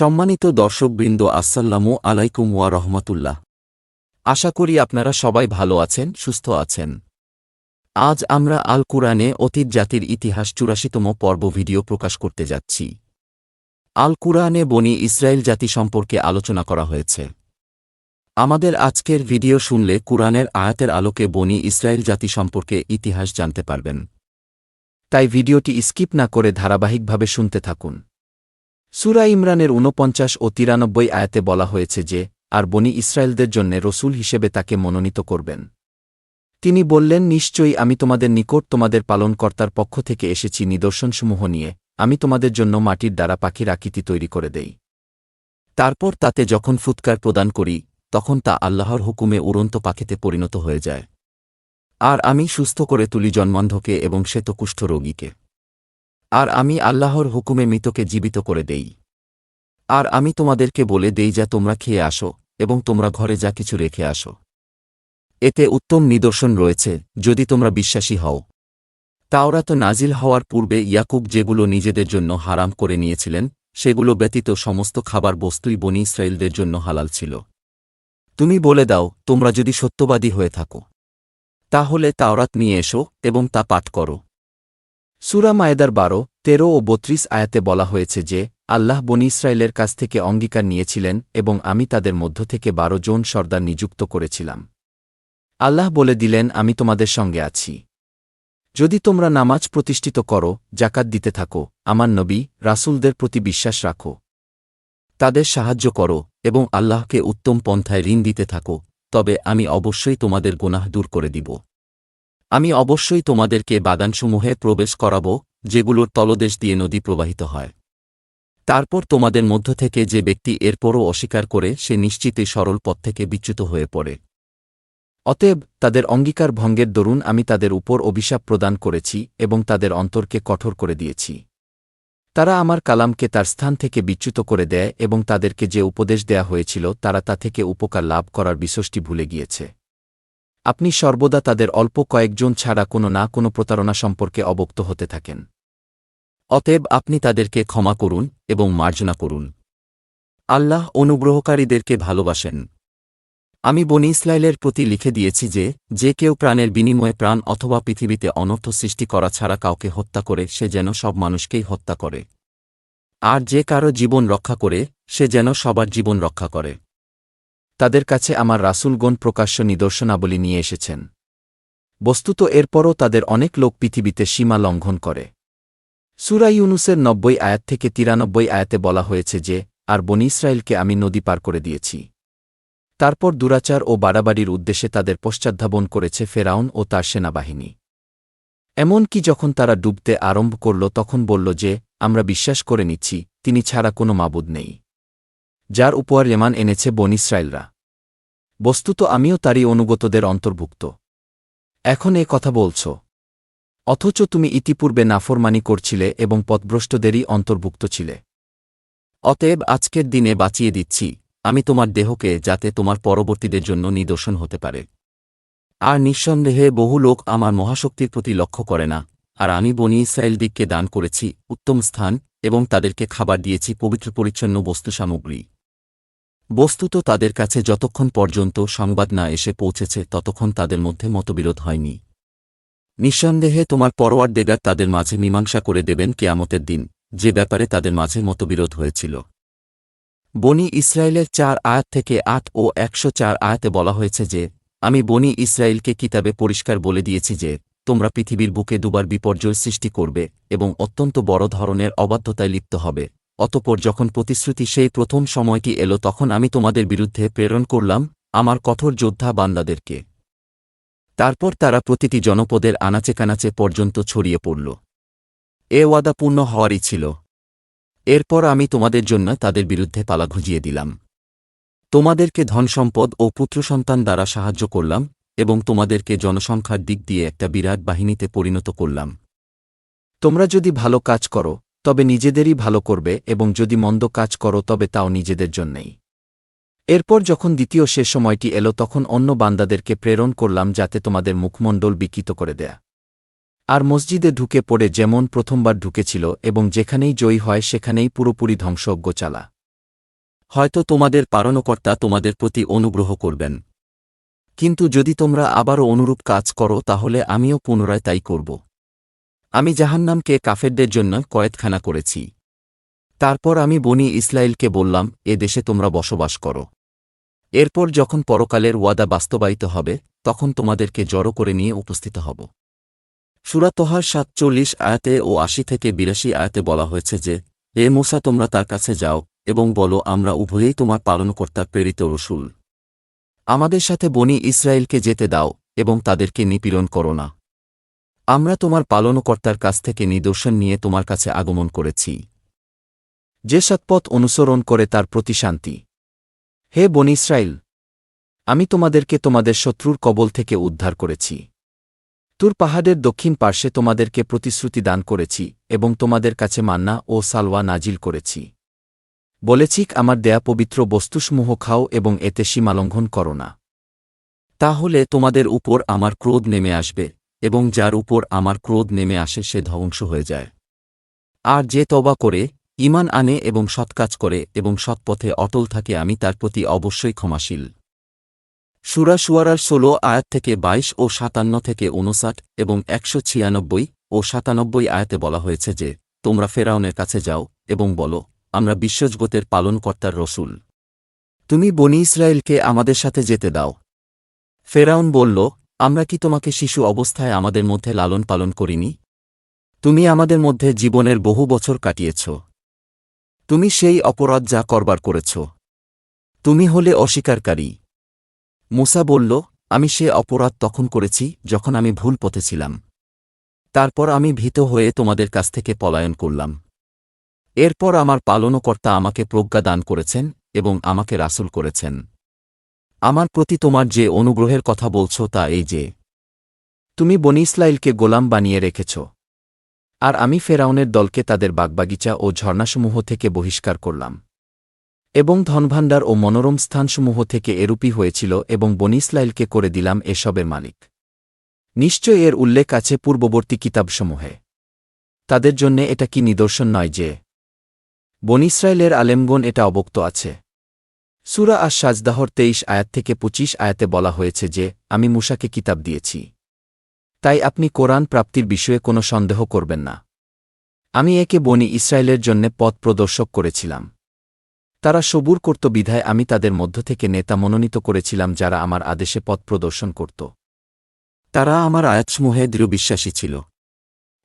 সম্মানিত দর্শকবৃন্দ আসসাল্লামু আলাইকুম ওয়া রহমতুল্লাহ। আশা করি আপনারা সবাই ভালো আছেন, সুস্থ আছেন। আজ আমরা আল কুরআনে অতীত জাতির ইতিহাস চুরাশিতম পর্ব ভিডিও প্রকাশ করতে যাচ্ছি। আল কুরআনে বনি ইসরায়েল জাতি সম্পর্কে আলোচনা করা হয়েছে। আমাদের আজকের ভিডিও শুনলে কুরআনের আয়াতের আলোকে বনি ইসরায়েল জাতি সম্পর্কে ইতিহাস জানতে পারবেন। তাই ভিডিওটি স্কিপ না করে ধারাবাহিকভাবে শুনতে থাকুন। সুরা ইমরানের ঊনপঞ্চাশ ও তিরানব্বই আয়াতে বলা হয়েছে যে, আর বনি ইসরায়েলদের জন্যে রসুল হিসেবে তাকে মনোনীত করবেন। তিনি বললেন, নিশ্চয়ই আমি তোমাদের নিকট তোমাদের পালনকর্তার পক্ষ থেকে এসেছি নিদর্শনসমূহ নিয়ে। আমি তোমাদের জন্য মাটির দ্বারা পাখির আকৃতি তৈরি করে দেই। তারপর তাতে যখন ফুৎকার প্রদান করি, তখন তা আল্লাহর হুকুমে উড়ন্ত পাখিতে পরিণত হয়ে যায়। আর আমি সুস্থ করে তুলি জন্মান্ধকে এবং শ্বেতকুষ্ঠ রোগীকে। আর আমি আল্লাহর হুকুমে মৃতকে জীবিত করে দেই। আর আমি তোমাদেরকে বলে দেই, যা তোমরা খেয়ে আসো এবং তোমরা ঘরে যা কিছু রেখে আসো। এতে উত্তম নিদর্শন রয়েছে, যদি তোমরা বিশ্বাসী হও। তাওরা তো নাজিল হওয়ার পূর্বে ইয়াকুব যেগুলো নিজেদের জন্য হারাম করে নিয়েছিলেন, সেগুলো ব্যতীত সমস্ত খাবার বস্তুই বনি ইসরায়েলদের জন্য হালাল ছিল। তুমি বলে দাও, তোমরা যদি সত্যবাদী হয়ে থাকো। তাহলে তাওরাত নিয়ে এসো এবং তা পাঠ করো। সুরা মায়েদার বারো, তেরো ও বত্রিশ আয়াতে বলা হয়েছে যে, আল্লাহ বনি ইসরায়েলের কাছ থেকে অঙ্গীকার নিয়েছিলেন এবং আমি তাদের মধ্য থেকে বারো জন সর্দার নিযুক্ত করেছিলাম। আল্লাহ বলে দিলেন, আমি তোমাদের সঙ্গে আছি। যদি তোমরা নামাজ প্রতিষ্ঠিত করো, জাকাত দিতে থাকো, আমার নবী, রাসূলদের প্রতি বিশ্বাস রাখো। তাদের সাহায্য করো এবং আল্লাহকে উত্তম পন্থায় ঋণ দিতে থাকো, তবে আমি অবশ্যই তোমাদের গোনাহ দূর করে দিব। আমি অবশ্যই তোমাদেরকে বাগানসমূহে প্রবেশ করাব, যেগুলোর তলদেশ দিয়ে নদী প্রবাহিত হয়। তারপর তোমাদের মধ্য থেকে যে ব্যক্তি এরপরও অস্বীকার করে, সে নিশ্চিতই সরল পথ থেকে বিচ্যুত হয়ে পড়ে। অতএব, তাদের অঙ্গীকার ভঙ্গের দরুন আমি তাদের উপর অভিশাপ প্রদান করেছি এবং তাদের অন্তরকে কঠোর করে দিয়েছি। তারা আমার কালামকে তার স্থান থেকে বিচ্যুত করে দেয় এবং তাদেরকে যে উপদেশ দেয়া হয়েছিল, তারা তা থেকে উপকার লাভ করার বিষয়টি ভুলে গিয়েছে। আপনি সর্বদা তাদের অল্প কয়েকজন ছাড়া কোনো না কোনো প্রতারণা সম্পর্কে অবক্ত হতে থাকেন। অতএব আপনি তাদেরকে ক্ষমা করুন এবং মার্জনা করুন। আল্লাহ অনুগ্রহকারীদেরকে ভালোবাসেন। আমি বনি ইসরায়েলের প্রতি লিখে দিয়েছি যে যে কেউ প্রাণের বিনিময়ে প্রাণ অথবা পৃথিবীতে অনর্থ সৃষ্টি করা ছাড়া কাউকে হত্যা করে, সে যেন সব মানুষকেই হত্যা করে। আর যে কারও জীবন রক্ষা করে, সে যেন সবার জীবন রক্ষা করে। তাদের কাছে আমার রাসূলগণ প্রকাশ্য নিদর্শনাবলী নিয়ে এসেছেন। বস্তুত এরপরও তাদের অনেক লোক পৃথিবীতে সীমা লঙ্ঘন করে। সুরা ইউনুসের নব্বই আয়াত থেকে তিরানব্বই আয়াতে বলা হয়েছে যে, আর বনি ইসরায়েলকে আমি নদী পার করে দিয়েছি। তারপর দুরাচার ও বাড়াবাড়ির উদ্দেশ্যে তাদের পশ্চাদ্ধাবন করেছে ফেরাউন ও তার সেনাবাহিনী। এমনকি যখন তারা ডুবতে আরম্ভ করল তখন বলল যে, আমরা বিশ্বাস করে নিচ্ছি, তিনি ছাড়া কোনো মাবুদ নেই। যার উপর রেমান এনেছে বন বস্তুত আমিও তারই অনুগতদের অন্তর্ভুক্ত। এখন এ কথা বলছ। অথচ তুমি ইতিপূর্বে নাফরমানি করছিলে এবং পথভ্রষ্টদেরই অন্তর্ভুক্ত ছিলে। অতএব আজকের দিনে বাঁচিয়ে দিচ্ছি, আমি তোমার দেহকে যাতে তোমার পরবর্তীদের জন্য নিদর্শন হতে পারে। আর নিঃসন্দেহে বহু লোক আমার মহাশক্তির প্রতি লক্ষ্য করে না, আর আমি বনি ইসরায়েল দিককে দান করেছি, উত্তম স্থান, এবং তাদেরকে খাবার দিয়েছি, পবিত্র পরিচ্ছন্ন বস্তু সামগ্রী বস্তুত তাদের কাছে যতক্ষণ পর্যন্ত সংবাদ না এসে পৌঁছেছে, ততক্ষণ তাদের মধ্যে মতবিরোধ হয়নি। নিঃসন্দেহে তোমার পরোয়ার দেগার তাদের মাঝে মীমাংসা করে দেবেন কেয়ামতের দিন, যে ব্যাপারে তাদের মাঝে মতবিরোধ হয়েছিল। বনি ইসরায়েলের চার আয়াত থেকে আট ও একশো চার আয়াতে বলা হয়েছে যে, আমি বনি ইসরায়েলকে কিতাবে পরিষ্কার বলে দিয়েছি যে, তোমরা পৃথিবীর বুকে দুবার বিপর্যয় সৃষ্টি করবে এবং অত্যন্ত বড় ধরনের অবাধ্যতায় লিপ্ত হবে। অতপর যখন প্রতিশ্রুতি সেই প্রথম সময়টি এলো তখন আমি তোমাদের বিরুদ্ধে প্রেরণ করলাম, আমার কঠোর যোদ্ধা বান্দাদেরকে। তারপর তারা প্রতিটি জনপদের আনাচে কানাচে পর্যন্ত ছড়িয়ে পড়ল। এ ওয়াদা পূর্ণ হওয়ারই ছিল। এরপর আমি তোমাদের জন্য তাদের বিরুদ্ধে পালা ঘুজিয়ে দিলাম। তোমাদেরকে ধনসম্পদ ও পুত্রসন্তান দ্বারা সাহায্য করলাম এবং তোমাদেরকে জনসংখ্যার দিক দিয়ে একটা বিরাট বাহিনীতে পরিণত করলাম। তোমরা যদি ভালো কাজ করো তবে নিজেদেরই ভালো করবে এবং যদি মন্দ কাজ করো তবে তাও নিজেদের জন্যেই। এরপর যখন দ্বিতীয় সে সময়টি এলো তখন অন্য বান্দাদেরকে প্রেরণ করলাম যাতে তোমাদের মুখমণ্ডল বিকৃত করে দেয়া। আর মসজিদে ঢুকে পড়ে যেমন প্রথমবার ঢুকেছিল এবং যেখানেই জয়ী হয় সেখানেই পুরোপুরি ধ্বংসজ্ঞ চালা। হয়তো তোমাদের পারণকর্তা তোমাদের প্রতি অনুগ্রহ করবেন। কিন্তু যদি তোমরা আবারও অনুরূপ কাজ করো তাহলে আমিও পুনরায় তাই করব। আমি জাহান্নামকে কাফেরদের জন্য কয়েতখানা করেছি। তারপর আমি বনি ইসরায়েলকে বললাম, এ দেশে তোমরা বসবাস করো। এরপর যখন পরকালের ওয়াদা বাস্তবায়িত হবে, তখন তোমাদেরকে জড়ো করে নিয়ে উপস্থিত হব। সুরাতহার সাতচল্লিশ আয়াতে ও আশি থেকে বিরাশি আয়াতে বলা হয়েছে যে এ মোসা, তোমরা তার কাছে যাও এবং বলো, আমরা উভয়েই তোমার পালনকর্তা প্রেরিত রসুল। আমাদের সাথে বনি ইসরায়েলকে যেতে দাও এবং তাদেরকে নিপীড়ন করো না। আমরা তোমার পালনকর্তার কাছ থেকে নিদর্শন নিয়ে তোমার কাছে আগমন করেছি। যে সৎপথ অনুসরণ করে তার প্রতি শান্তি। হে বন ইসরায়েল আমি তোমাদেরকে তোমাদের শত্রুর কবল থেকে উদ্ধার করেছি। তুর পাহাড়ের দক্ষিণ পার্শ্বে তোমাদেরকে প্রতিশ্রুতি দান করেছি এবং তোমাদের কাছে মান্না ও সালওয়া নাজিল করেছি। বলেছিক আমার দেয়া পবিত্র বস্তুসমূহ খাও এবং এতে সীমালঙ্ঘন করো না। তাহলে তোমাদের উপর আমার ক্রোধ নেমে আসবে। এবং যার উপর আমার ক্রোধ নেমে আসে সে ধ্বংস হয়ে যায়। আর যে তবা করে ইমান আনে এবং সৎকাজ করে এবং সৎপথে অটল থাকে আমি তার প্রতি অবশ্যই ক্ষমাশীল। সুরা সুয়ারার ষোলো আয়াত থেকে বাইশ ও সাতান্ন থেকে উনষাট এবং একশো ছিয়ানব্বই ও সাতানব্বই আয়াতে বলা হয়েছে যে, তোমরা ফেরাউনের কাছে যাও এবং বলো, আমরা বিশ্বজগতের পালনকর্তার রসুল। তুমি বনি ইসরায়েলকে আমাদের সাথে যেতে দাও। ফেরাউন বলল আমরা কি তোমাকে শিশু অবস্থায় আমাদের মধ্যে লালন পালন করিনি? তুমি আমাদের মধ্যে জীবনের বহু বছর কাটিয়েছ। তুমি সেই অপরাধ যা করবার করেছ। তুমি হলে অস্বীকারী। মুসা বলল, আমি সে অপরাধ তখন করেছি যখন আমি ভুল পথে ছিলাম। তারপর আমি ভীত হয়ে তোমাদের কাছ থেকে পলায়ন করলাম। এরপর আমার পালনকর্তা আমাকে প্রজ্ঞা দান করেছেন এবং আমাকে রাসুল করেছেন। আমার প্রতি তোমার যে অনুগ্রহের কথা বলছ তা এই যে, তুমি বনি ইসলাইলকে গোলাম বানিয়ে রেখেছ। আর আমি ফেরাউনের দলকে তাদের বাগবাগিচা ও ঝর্ণাসমূহ থেকে বহিষ্কার করলাম। এবং ধনভাণ্ডার ও মনোরম স্থানসমূহ থেকে এরূপই হয়েছিল এবং বনি ইসলাইলকে করে দিলাম এসবের মালিক। নিশ্চয় এর উল্লেখ আছে পূর্ববর্তী কিতাবসমূহে। তাদের জন্যে এটা কি নিদর্শন নয় যে, বন ইসরায়েলের আলেমগণ এটা অবক্ত আছে। সুরা আর সাজদাহর তেইশ আয়াত থেকে পঁচিশ আয়াতে বলা হয়েছে যে, আমি মুসাকে কিতাব দিয়েছি। তাই আপনি কোরআন প্রাপ্তির বিষয়ে কোনো সন্দেহ করবেন না। আমি একে বনি ইসরায়েলের জন্যে পথ প্রদর্শক করেছিলাম। তারা সবুর করত বিধায় আমি তাদের মধ্য থেকে নেতা মনোনীত করেছিলাম যারা আমার আদেশে পথ প্রদর্শন করত। তারা আমার আয়াতসমূহে দৃঢ় বিশ্বাসী ছিল।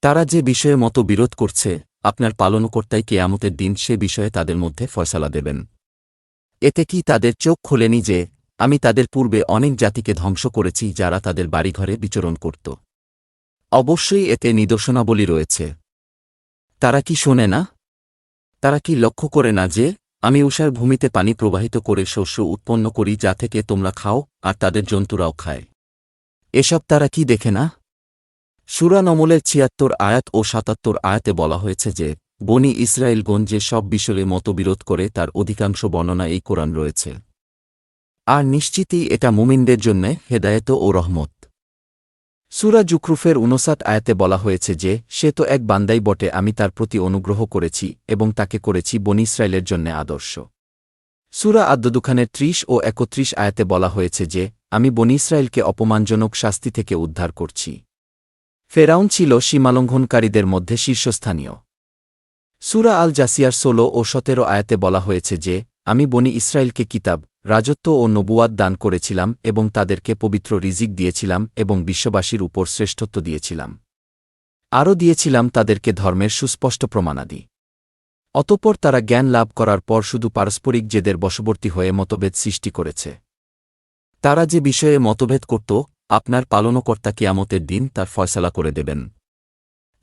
তারা যে বিষয়ে মতো বিরোধ করছে, আপনার পালনকর্তাই কেয়ামতের দিন সে বিষয়ে তাদের মধ্যে ফয়সালা দেবেন। এতে কি তাদের চোখ খোলেনি যে, আমি তাদের পূর্বে অনেক জাতিকে ধ্বংস করেছি যারা তাদের বাড়িঘরে বিচরণ করত। অবশ্যই এতে নিদর্শনাবলী রয়েছে। তারা কি শোনে না? তারা কি লক্ষ্য করে না যে, আমি উষার ভূমিতে পানি প্রবাহিত করে শস্য উৎপন্ন করি যা থেকে তোমরা খাও আর তাদের জন্তুরাও খায়। এসব তারা কি দেখে না? সুরা নমলের ছিয়াত্তর আয়াত ও সাতাত্তর আয়াতে বলা হয়েছে যে বনি ইসরায়েলগণ যে সব বিষয়ে মতবিরোধ করে তার অধিকাংশ বর্ণনা এই কোরআন রয়েছে। আর নিশ্চিতই এটা মুমিনদের জন্যে হেদায়েত ও রহমত। সুরা জুকরুফের উনসাট আয়াতে বলা হয়েছে যে, সে তো এক বান্দাই বটে, আমি তার প্রতি অনুগ্রহ করেছি এবং তাকে করেছি বনি ইসরায়েলের জন্যে আদর্শ। সুরা আদ্যদুখানের ত্রিশ ও একত্রিশ আয়াতে বলা হয়েছে যে, আমি বনি ইসরায়েলকে অপমানজনক শাস্তি থেকে উদ্ধার করছি। ফেরাউন ছিল সীমালঙ্ঘনকারীদের মধ্যে শীর্ষস্থানীয়। সুরা আল জাসিয়ার ষোলো ও সতেরো আয়াতে বলা হয়েছে যে, আমি বনি ইসরায়েলকে কিতাব, রাজত্ব ও নবুয়াদ দান করেছিলাম এবং তাদেরকে পবিত্র রিজিক দিয়েছিলাম এবং বিশ্ববাসীর উপর শ্রেষ্ঠত্ব দিয়েছিলাম। আরও দিয়েছিলাম তাদেরকে ধর্মের সুস্পষ্ট প্রমাণাদি। অতপর তারা জ্ঞান লাভ করার পর শুধু পারস্পরিক জেদের বশবর্তী হয়ে মতভেদ সৃষ্টি করেছে। তারা যে বিষয়ে মতভেদ করত, আপনার পালনকর্তা কিয়ামতের দিন তার ফয়সলা করে দেবেন।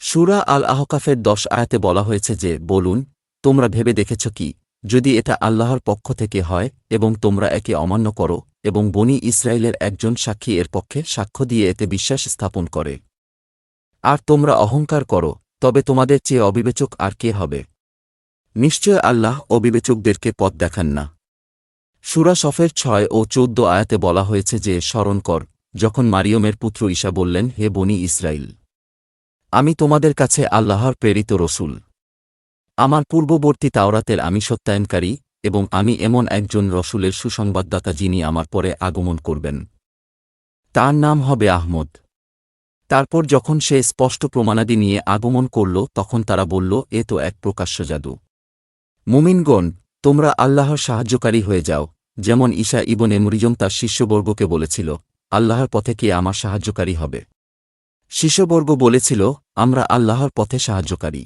সুরা আল আহকাফের দশ আয়াতে বলা হয়েছে যে, বলুন, তোমরা ভেবে দেখেছ কি? যদি এটা আল্লাহর পক্ষ থেকে হয় এবং তোমরা একে অমান্য করো এবং বনি ইসরায়েলের একজন সাক্ষী এর পক্ষে সাক্ষ্য দিয়ে এতে বিশ্বাস স্থাপন করে। আর তোমরা অহংকার করো, তবে তোমাদের চেয়ে অবিবেচক আর কে হবে? নিশ্চয় আল্লাহ অবিবেচকদেরকে পথ দেখান না। সুরা সফের ছয় ও চৌদ্দ আয়াতে বলা হয়েছে যে, স্মরণ কর, যখন মারিয়মের পুত্র ঈশা বললেন, হে বনি ইসরায়েল আমি তোমাদের কাছে আল্লাহর প্রেরিত রসুল। আমার পূর্ববর্তী তাওরাতের আমি সত্যায়নকারী, এবং আমি এমন একজন রসুলের সুসংবাদদাতা যিনি আমার পরে আগমন করবেন। তার নাম হবে আহমদ। তারপর যখন সে স্পষ্ট প্রমাণাদি নিয়ে আগমন করল, তখন তারা বলল, এ তো এক প্রকাশ্য জাদু। মুমিনগণ, তোমরা আল্লাহর সাহায্যকারী হয়ে যাও, যেমন ঈশা ইবনে মুরিজম তার শিষ্যবর্গকে বলেছিল, আল্লাহর পথে কে আমার সাহায্যকারী হবে? শিষ্যবর্গ বলেছিল, আমরা আল্লাহর পথে সাহায্যকারী।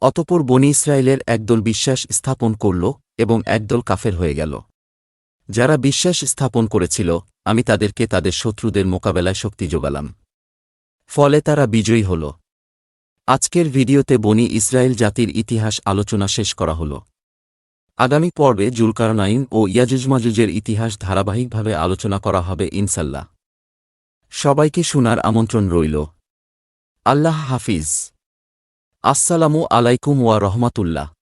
অতপর বনি ইসরায়েলের একদল বিশ্বাস স্থাপন করল এবং একদল কাফের হয়ে গেল। যারা বিশ্বাস স্থাপন করেছিল, আমি তাদেরকে তাদের শত্রুদের মোকাবেলায় শক্তি যোগালাম। ফলে তারা বিজয়ী হল। আজকের ভিডিওতে বনি ইসরায়েল জাতির ইতিহাস আলোচনা শেষ করা হল। আগামী পর্বে জুলকারনাইন ও ইয়াজুজমাজুজের ইতিহাস ধারাবাহিকভাবে আলোচনা করা হবে ইনসাল্লাহ সবাইকে শোনার আমন্ত্রণ রইল। আল্লাহ হাফিজ। আসসালামু আলাইকুম ওয়া রহমাতুল্লাহ।